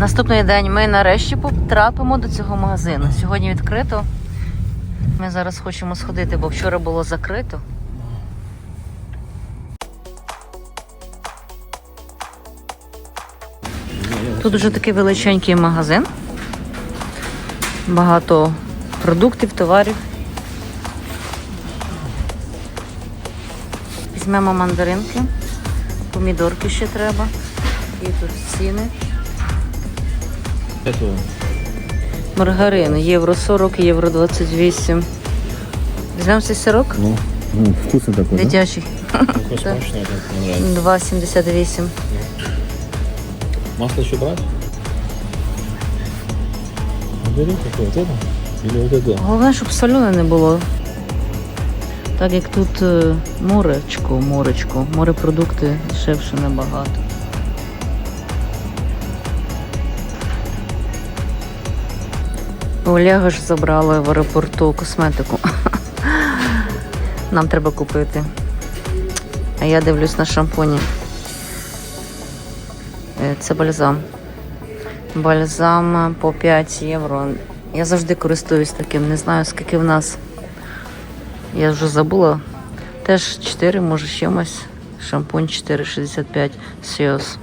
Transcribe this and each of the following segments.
Наступний день ми нарешті потрапимо до цього магазину. Сьогодні відкрито. Ми зараз хочемо сходити, бо вчора було закрито. Тут вже такий величенький магазин. Багато продуктів, товарів. Візьмемо мандаринки, помідорки ще треба. І тут ціни. Этого. Маргарин євро 40, євро 28. Візьмемо цей сирок? Ну, ну вкусный такой, да? Дитячий. Такой смачный, это мне нравится. 2,78. Масло еще брать? Ну, Бери какое вот это. Или вот это. Головне, щоб солене не було. Так як тут е, моречко, моречко, морепродукти дешевше набагато. Олега ж забрали в аеропорту косметику. Нам треба купити. А я дивлюсь на шампуні. Е, Це бальзам. Бальзам по 5 євро. Я завжди користуюсь таким, не знаю скільки в нас. Я вже забула. Теж 4, може чимось. Шампунь 4,65 Сіос.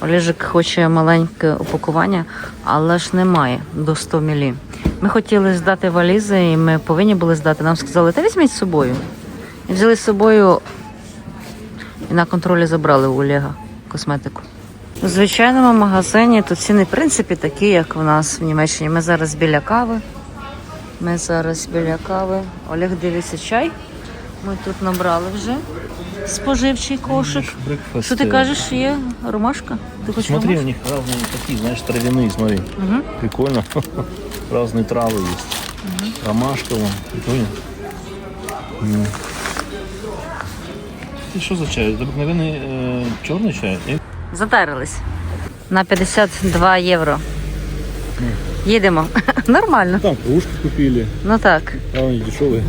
Олежик хоче маленьке упакування, але ж немає до 100 мл. Ми хотіли здати валізи, і ми повинні були здати. Нам сказали, та візьміть з собою. І взяли з собою і на контролі забрали у Олега косметику. У звичайному магазині тут ціни, в принципі, такі, як в нас в Німеччині. Ми зараз біля кави. Ми зараз біля кави. Олег дивиться чай. Ми тут набрали вже споживчий кошик. Брекфаст. Що ти кажеш, є ромашка? Ти хочеш Смотри, у ромашку? них разные такие, знаешь, травяные, смотри. Мгм. Прикольно. Разные травы есть. Ромашка вон, прикольно. Ну. Это что за чай? Это обыкновенный э, черный чай? Э, Затарились. На 52 євро. Їдемо. Нормально. Там кружки купили. Ну так. А они дешевые.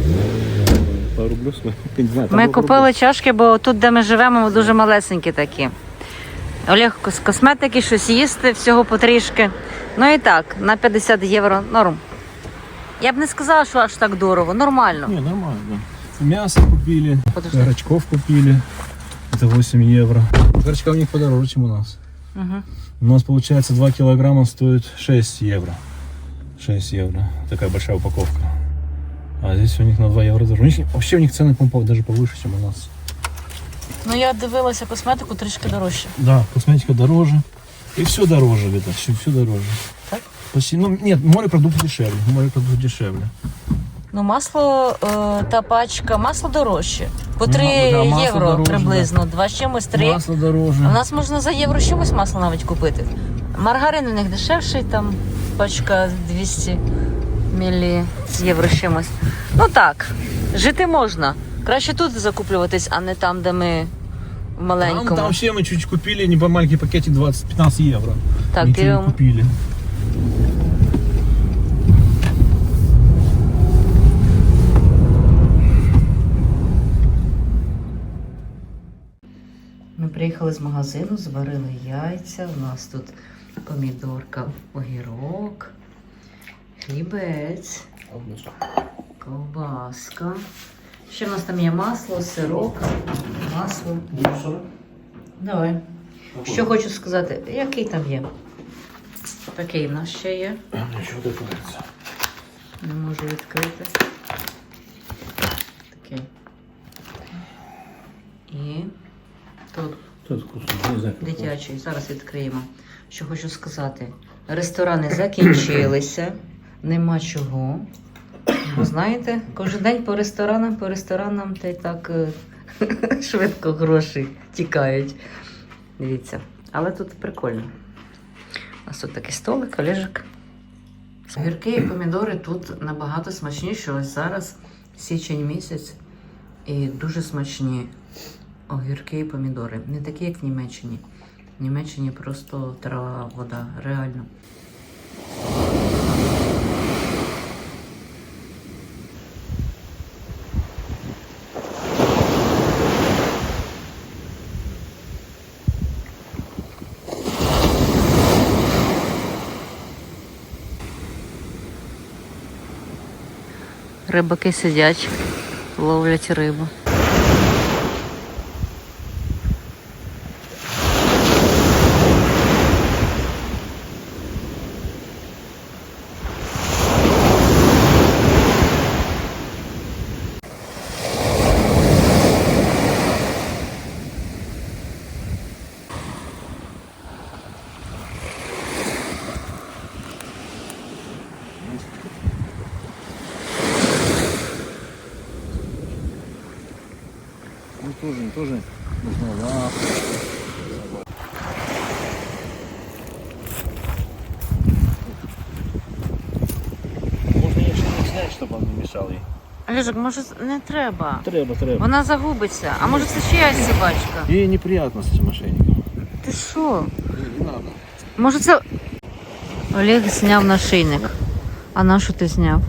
Знаю, там Ми купили чашки, бо тут, де ми живемо, дуже малесенькі такі. Олег з косметики, щось їсти, всього потрішки. Ну і так, на 50 євро норм. Я б не сказала, що аж так дорого. Нормально. Не, нормально. Мясо купили, Подожди. горочков купили. Это 8 евро. Горочка у них подороже, чем у нас. Угу. У нас получается 2 килограмма стоит 6 евро. 6 евро. Такая большая упаковка. А здесь у них на 2 евро дороже. У них, вообще у них цены, по-моему, даже повыше, чем у нас. Ну я дивилася косметику трішки дорожче. Да, косметика дороже. И все дороже где-то, все, все дороже. Так? Почти, ну нет, морепродукты дешевле. Морепродукты дешевле. Ну, масло е, та пачка, масло дорожче. По 3 Ну, да, масло євро дорожче, приблизно, два з чимось 3. Масло дороже. А в нас можна за євро з чимось масло навіть купити. Маргарин у них дешевший, там пачка 200 мілі з євро чимось. Ну так, жити можна. Краще тут закуплюватись, а не там, де ми в Там, маленькому. там вообще мы чуть купили, не маленький пакетик 20-15 евро. Так, не купили. Ми приїхали з магазину, зварили яйця. У нас тут помідорка, огірок, хлібець, ковбаска. Ще в нас там є масло, сирок, масло. Давай. Що хочу сказати, який там є? Такий в нас ще є. Ничего такое. Не можу відкрити. Такий. І тут Тут дитячий. Зараз відкриємо. Що хочу сказати. Ресторани закінчилися, нема чого. Бо знаєте, кожен день по ресторанам, по ресторанам та й так е, швидко гроші тікають. Дивіться. Але тут прикольно. У нас тут такий столик, олежик. Огірки і помідори тут набагато смачніші. Ось зараз січень місяць і дуже смачні огірки і помідори. Не такі, як в Німеччині. В Німеччині просто трава, вода, реально. Рибаки сидять, ловлять рибу. Ну тоже, тоже нужно лап. Можно еще не снять, чтобы он не мешал ей. Олежик, може не треба. Треба, треба. Вона загубиться. А може це чиясь собачка? Ей неприятно с этим мошенником. Ти що? Не надо. Може це. Олег зняв нашийник. А на що ти зняв?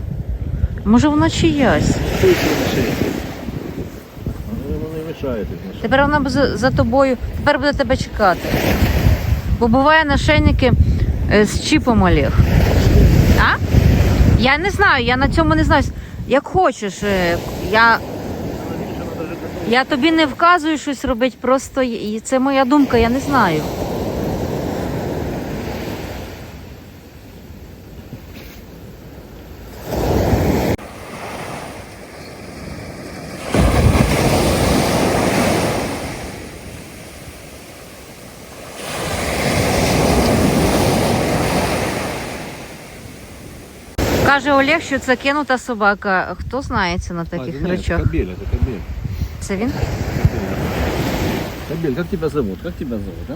Може вона чиясь? Мошенник? Он их мошенник. Тепер вона буде за, за тобою, тепер буде тебе чекати. Бо буває нашийники е, з чіпом Олег. А? Я не знаю, я на цьому не знаю. Як хочеш, е, я, я тобі не вказую щось робити, просто це моя думка, я не знаю. Каже Олег, що це кинута собака. Хто знається на таких А, речах? Это кобель, это кобель. Це він? Кобель, как тебя зовут? Как тебя зовут, а?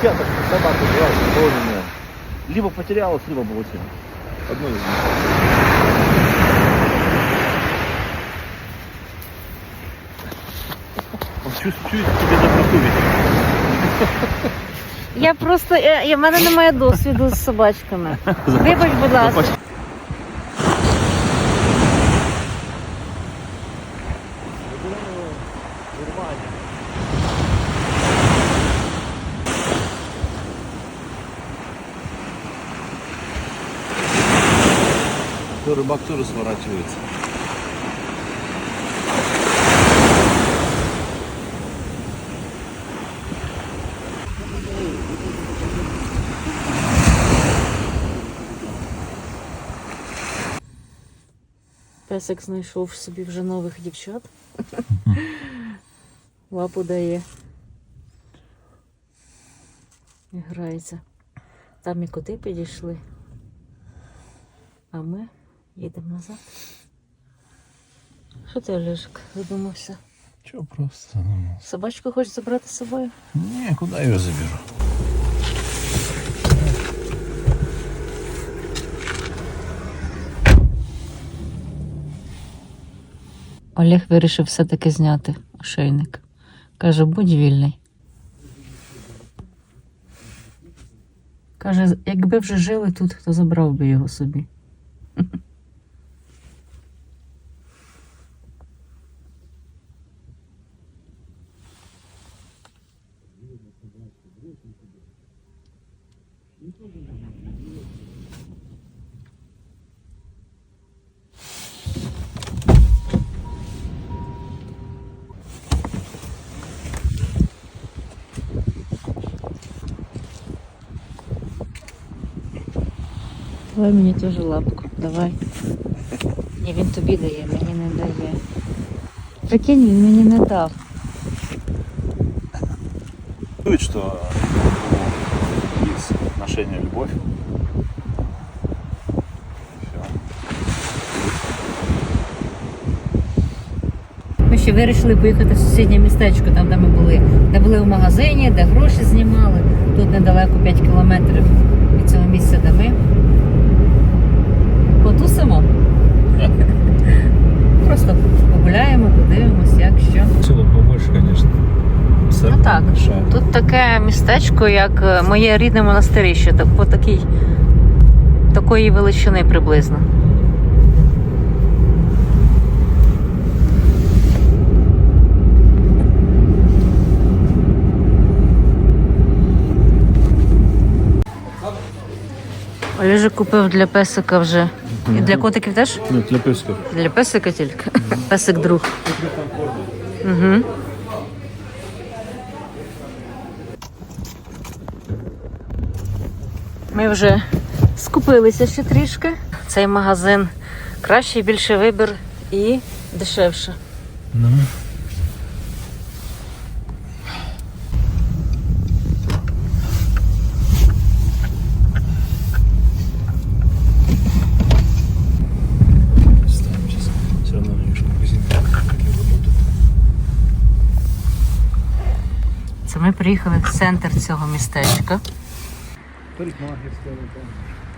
Чья-то собака была Либо потерялась, либо бросила. Одно из них. Тебе доброту ведь. Я просто. Я, я, в мене немає досвіду з собачками. Вибач, будь ласка. Рыбак тоже сворачивается. Песик знайшов собі вже нових дівчат. Лапу дає. Грається. Там і коти підійшли. А ми їдемо назад. Що ти, Олежик, задумався? Че просто? ну, Собачку хочеш забрати з собою? Не, куда я ее заберу? Олег вирішив все-таки зняти ошейник. Каже, будь вільний. Каже, якби вже жили тут, то забрав би його собі. Давай мені теж лапку, давай. Ні, він тобі дає, мені не дає. Прикинь, він мені не дав. Чует, что есть отношения, любовь. Ми ще вирішили поїхати в сусіднє містечко, там, де ми були. Де були в магазині, де гроші знімали. Тут недалеко 5 кілометрів від цього місця, де ми потусимо. Просто погуляємо, подивимось, як що. Ціло побольше, звісно. Все ну так. Більше. Тут таке містечко, як е, моє рідне монастирище, так, по такій такої величини приблизно. Олежа купив для песика вже і для котиків теж? Ні, для песков. Для песика тільки. Песик друг. Угу. Ми вже скупилися ще трішки. Цей магазин кращий, більший вибір і дешевше. Ну. Ставим сейчас. Все равно видишь магазин, как его работает. Це ми приїхали в центр цього містечка.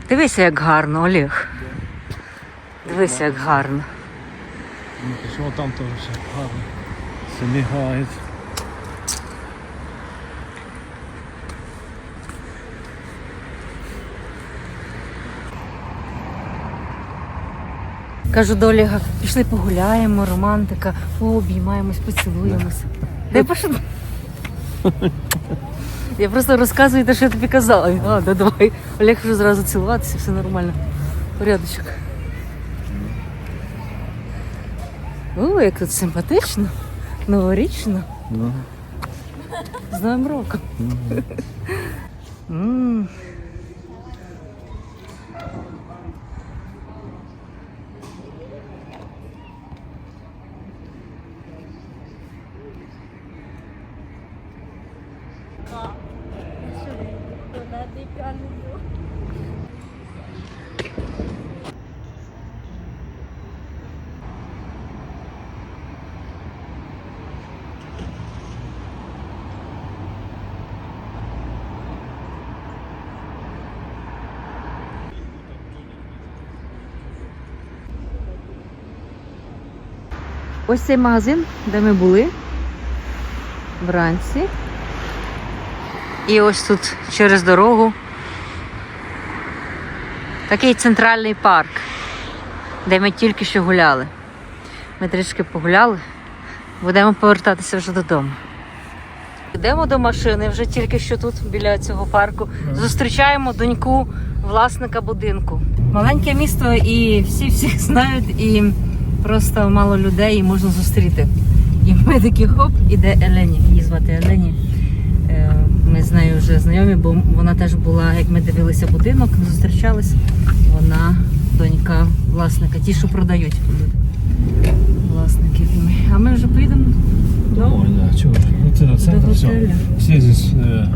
Дивися, як гарно, Олег. Дивися, як гарно. Что там все гарно. Все мигает. Кажу до Олега, пішли погуляємо, романтика, пообіймаємось, поцілуємося. Де пішли? Я просто розказую те, що я тобі казала. А, да, давай. Олег вже зразу цілуватися, все нормально. Порядочок. О, як тут симпатично, новорічно. Ну. З Новим роком. М. Ось цей магазин, де ми були вранці. І ось тут через дорогу такий центральний парк, де ми тільки що гуляли. Ми трішки погуляли, будемо повертатися вже додому. Йдемо до машини вже тільки що тут, біля цього парку. Зустрічаємо доньку власника будинку. Маленьке місто і всі всіх знають, і просто мало людей і можна зустріти. І ми такі хоп, іде Елені. Її звати Елені. Е, Ми з нею вже знайомі, бо вона теж була, як ми дивилися будинок, зустрічались. Вона донька власника, ті, що продають. Власники. А ми вже поїдемо Ой, да, же. Вот это до центр, все. Все здесь э,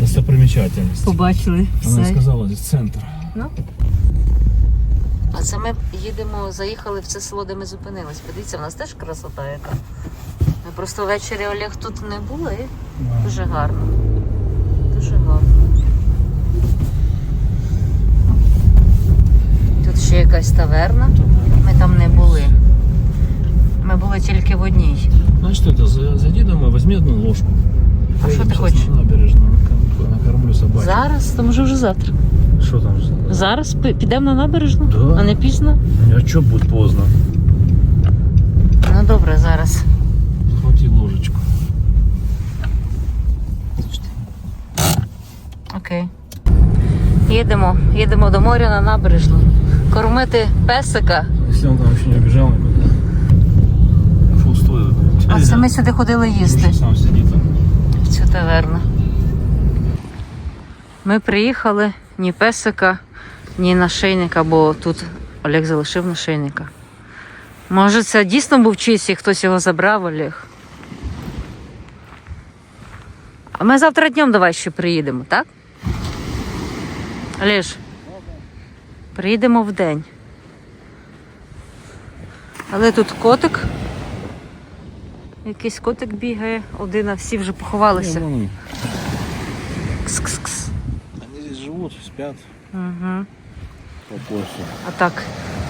достопримечательности. Побачили Она все. сказала, здесь центр. А це ми їдемо, заїхали в це село, де ми зупинились. Подивіться, в нас теж красота яка. Ми просто ввечері Олег тут не були. Дуже гарно. Дуже гарно. Тут ще якась таверна. Ми там не були. Ми були тільки в одній. Знаешь, что это? За- Зайди домой, возьми одну ложку. А ты сейчас хочешь? На набережную, накор- накормлю собак. Зараз, то може вже завтра. Что там? же? Зараз підемо на набережну, Да. а не пізно. А что будет поздно? Ну добре, зараз. Захвати ложечку. Окей. Їдемо, їдемо до моря на набережну. Кормити песика. Если он там еще не. Фу, стой. А це ми сюди ходили їсти. Сам сидит там. в цю таверну. Ми приїхали ні песика, ні нашийника, бо тут Олег залишив нашийника. Може, це дійсно був чийсь і хтось його забрав, Олег. А ми завтра днем давай ще приїдемо, так? Олеж, приїдемо в день. Але тут котик. Якийсь котик бігає, один, а всі вже поховалися. вон Кс-кс-кс. Они здесь живут, спят Угу. А так,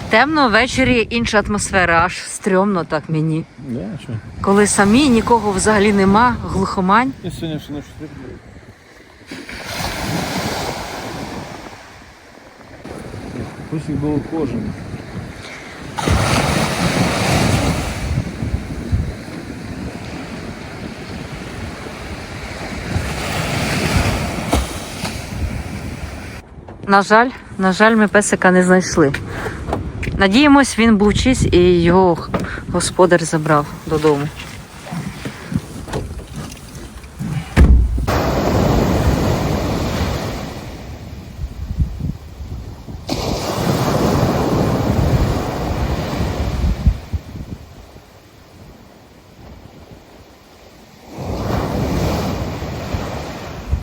темно, ввечері інша атмосфера, аж стрьомно так мені. Да, что? Коли самі нікого взагалі нема, глухомань. Сегодня всю ночь сплю. Пусть был кожаный. На жаль, на жаль, ми песика не знайшли. Надіємось, він був чийсь і його господар забрав додому.